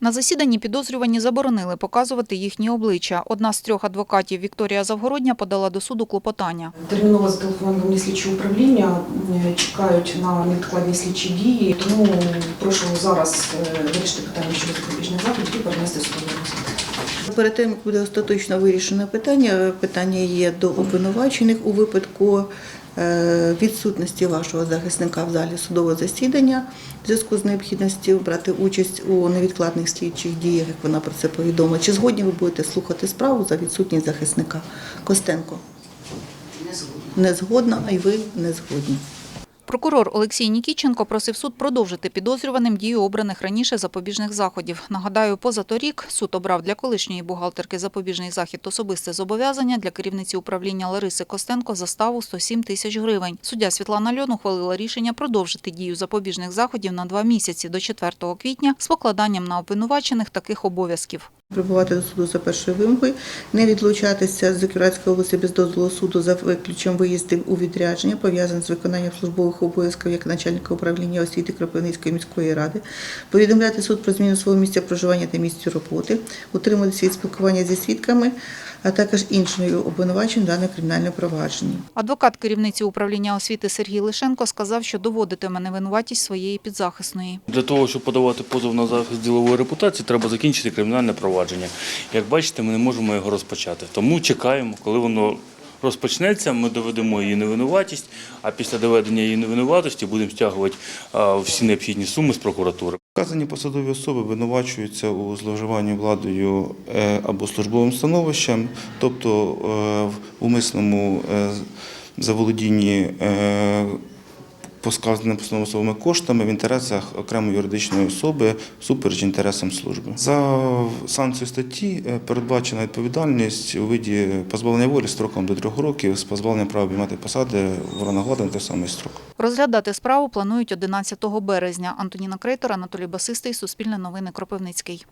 На засіданні підозрювані заборонили показувати їхні обличчя. Одна з трьох адвокатів Вікторія Завгородня подала до суду клопотання. Терміново зателефонували мені слідчі управління, е, чекають на невідкладні слідчі дії. Тому прошу зараз е, вирішити питання щодо запобіжних заходів і перенести судовий розгляд. Перед тим, як буде остаточно вирішено питання, питання є до обвинувачених у випадку е, відсутності вашого захисника в залі судового засідання в зв'язку з необхідністю брати участь у невідкладних слідчих діях, як вона про це повідомила. Чи згодні ви будете слухати справу за відсутність захисника? Костенко? Не згодна. Не згодна, а й ви не згодні. Прокурор Олексій Нікіченко просив суд продовжити підозрюваним дію обраних раніше запобіжних заходів. Нагадаю, позаторік суд обрав для колишньої бухгалтерки запобіжний захід особисте зобов'язання для керівниці управління Лариси Костенко заставу 107 тисяч гривень. Суддя Світлана Льон ухвалила рішення продовжити дію запобіжних заходів на два місяці до 4 квітня з покладанням на обвинувачених таких обов'язків. Прибувати до суду за першою вимогою, не відлучатися з Заківської області без дозволу суду за виключенням виїздів у відрядження, пов'язаних з виконанням службових обов'язків як начальника управління освіти Кропивницької міської ради, повідомляти суд про зміну свого місця проживання та місця роботи, утримуватися від спілкування зі свідками, а також іншою обвинуваченням даного кримінального провадження. Адвокат керівниці управління освіти Сергій Лишенко сказав, що доводитиме невинуватість своєї підзахисної. Для того, щоб подавати позов на захист ділової репутації, треба закінчити кримінальне провадження. Як бачите, ми не можемо його розпочати. Тому чекаємо, коли воно розпочнеться, ми доведемо її невинуватість, а після доведення її невинуватості будемо стягувати всі необхідні суми з прокуратури. Вказані посадові особи винувачуються у зловживанні владою е, або службовим становищем, тобто е, в умисному е, заволодінні посказаними особами коштами в інтересах окремої юридичної особи всупереч інтересам служби. За санкцією статті е, передбачена відповідальність у виді позбавлення волі строком до трьох років з позбавленням права обіймати посади в органах на той самий строк. Розглядати справу планують 11 березня. Антоніна Крейтор, Анатолій Басистий, Суспільне новини, Кропивницький.